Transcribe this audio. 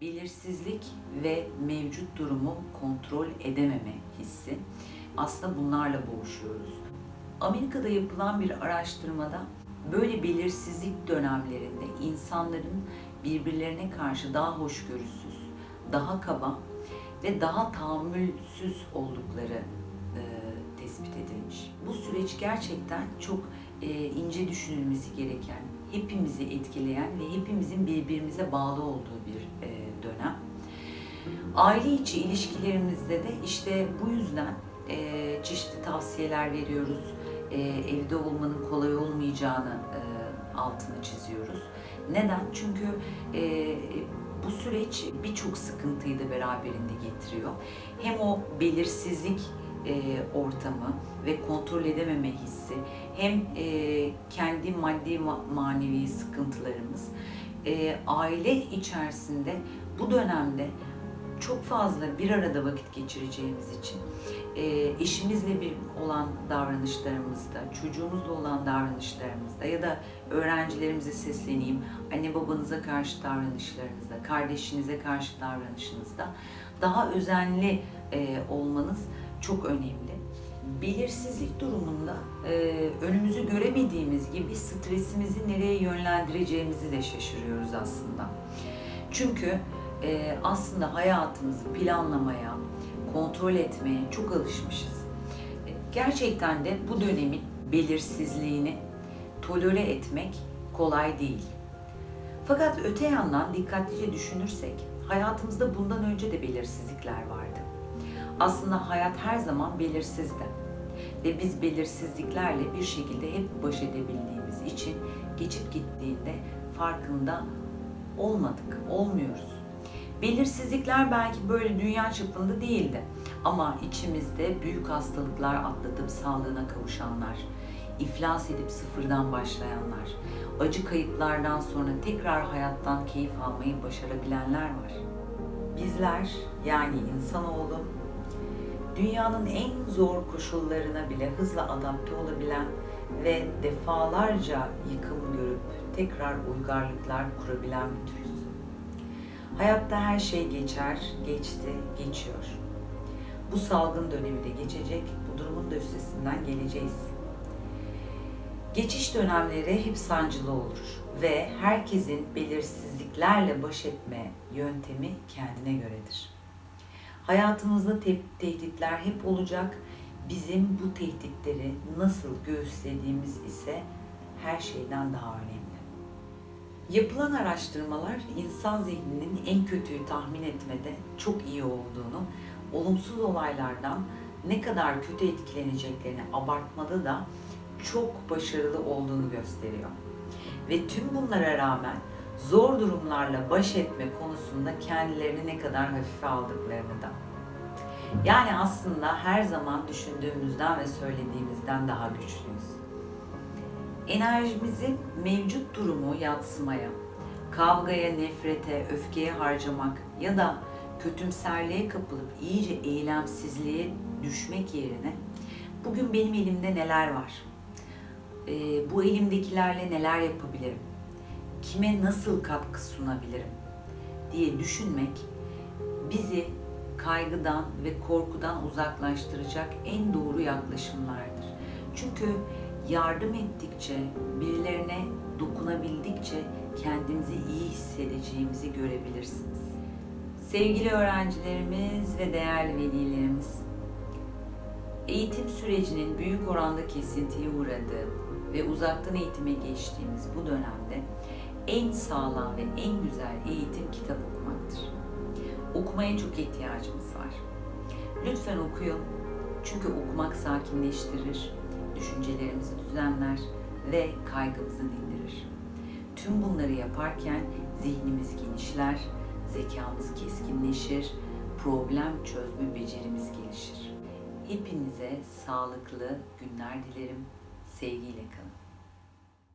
Belirsizlik ve mevcut durumu kontrol edememe hissi. Aslında bunlarla boğuşuyoruz. Amerika'da yapılan bir araştırmada böyle belirsizlik dönemlerinde insanların birbirlerine karşı daha hoşgörüsüz, daha kaba ve daha tahammülsüz oldukları e, tespit edilmiş. Bu süreç gerçekten çok e, ince düşünülmesi gereken, hepimizi etkileyen ve hepimizin birbirimize bağlı olduğu bir e, dönem. Aile içi ilişkilerimizde de işte bu yüzden e, çeşitli tavsiyeler veriyoruz. Evde olmanın kolay olmayacağını e, altını çiziyoruz. Neden? Çünkü bu süreç birçok sıkıntıyı da beraberinde getiriyor. Hem o belirsizlik e, ortamı ve kontrol edememe hissi, hem e, kendi maddi ma- manevi sıkıntılarımız, e, aile içerisinde bu dönemde çok fazla bir arada vakit geçireceğimiz için e, eşimizle bir olan davranışlarımızda, çocuğumuzla olan davranışlarımızda ya da öğrencilerimize sesleneyim, anne babanıza karşı davranışlarınızda, kardeşinize karşı davranışınızda daha özenli e, olmanız çok önemli. Belirsizlik durumunda e, önümüzü göremediğimiz gibi stresimizi nereye yönlendireceğimizi de şaşırıyoruz aslında. Çünkü e, aslında hayatımızı planlamaya, kontrol etmeye çok alışmışız. E, gerçekten de bu dönemin belirsizliğini tolere etmek kolay değil. Fakat öte yandan dikkatlice düşünürsek hayatımızda bundan önce de belirsizlikler vardı. Aslında hayat her zaman belirsizdi. Ve biz belirsizliklerle bir şekilde hep baş edebildiğimiz için geçip gittiğinde farkında olmadık, olmuyoruz. Belirsizlikler belki böyle dünya çapında değildi. Ama içimizde büyük hastalıklar atlatıp sağlığına kavuşanlar, iflas edip sıfırdan başlayanlar, acı kayıplardan sonra tekrar hayattan keyif almayı başarabilenler var. Bizler yani insanoğlu dünyanın en zor koşullarına bile hızla adapte olabilen ve defalarca yıkım görüp tekrar uygarlıklar kurabilen bir türüz. Hayatta her şey geçer, geçti, geçiyor. Bu salgın dönemi de geçecek, bu durumun da üstesinden geleceğiz. Geçiş dönemleri hep sancılı olur ve herkesin belirsizliklerle baş etme yöntemi kendine göredir. Hayatımızda te- tehditler hep olacak. Bizim bu tehditleri nasıl göğüslediğimiz ise her şeyden daha önemli. Yapılan araştırmalar insan zihninin en kötüyü tahmin etmede çok iyi olduğunu, olumsuz olaylardan ne kadar kötü etkileneceklerini abartmada da çok başarılı olduğunu gösteriyor. Ve tüm bunlara rağmen zor durumlarla baş etme konusunda kendilerini ne kadar hafife aldıklarını da. Yani aslında her zaman düşündüğümüzden ve söylediğimizden daha güçlüyüz. Enerjimizi mevcut durumu yatsımaya, kavgaya, nefrete, öfkeye harcamak ya da kötümserliğe kapılıp iyice eylemsizliğe düşmek yerine bugün benim elimde neler var? Ee, bu elimdekilerle neler yapabilirim? Kime nasıl katkı sunabilirim? diye düşünmek bizi kaygıdan ve korkudan uzaklaştıracak en doğru yaklaşımlardır. Çünkü yardım ettikçe, birilerine dokunabildikçe kendimizi iyi hissedeceğimizi görebilirsiniz. Sevgili öğrencilerimiz ve değerli velilerimiz, eğitim sürecinin büyük oranda kesintiye uğradığı ve uzaktan eğitime geçtiğimiz bu dönemde en sağlam ve en güzel eğitim kitap okumaktır. Okumaya çok ihtiyacımız var. Lütfen okuyun. Çünkü okumak sakinleştirir, düşüncelerimizi düzenler ve kaygımızı dindirir. Tüm bunları yaparken zihnimiz genişler, zekamız keskinleşir, problem çözme becerimiz gelişir. Hepinize sağlıklı günler dilerim. Sevgiyle kalın.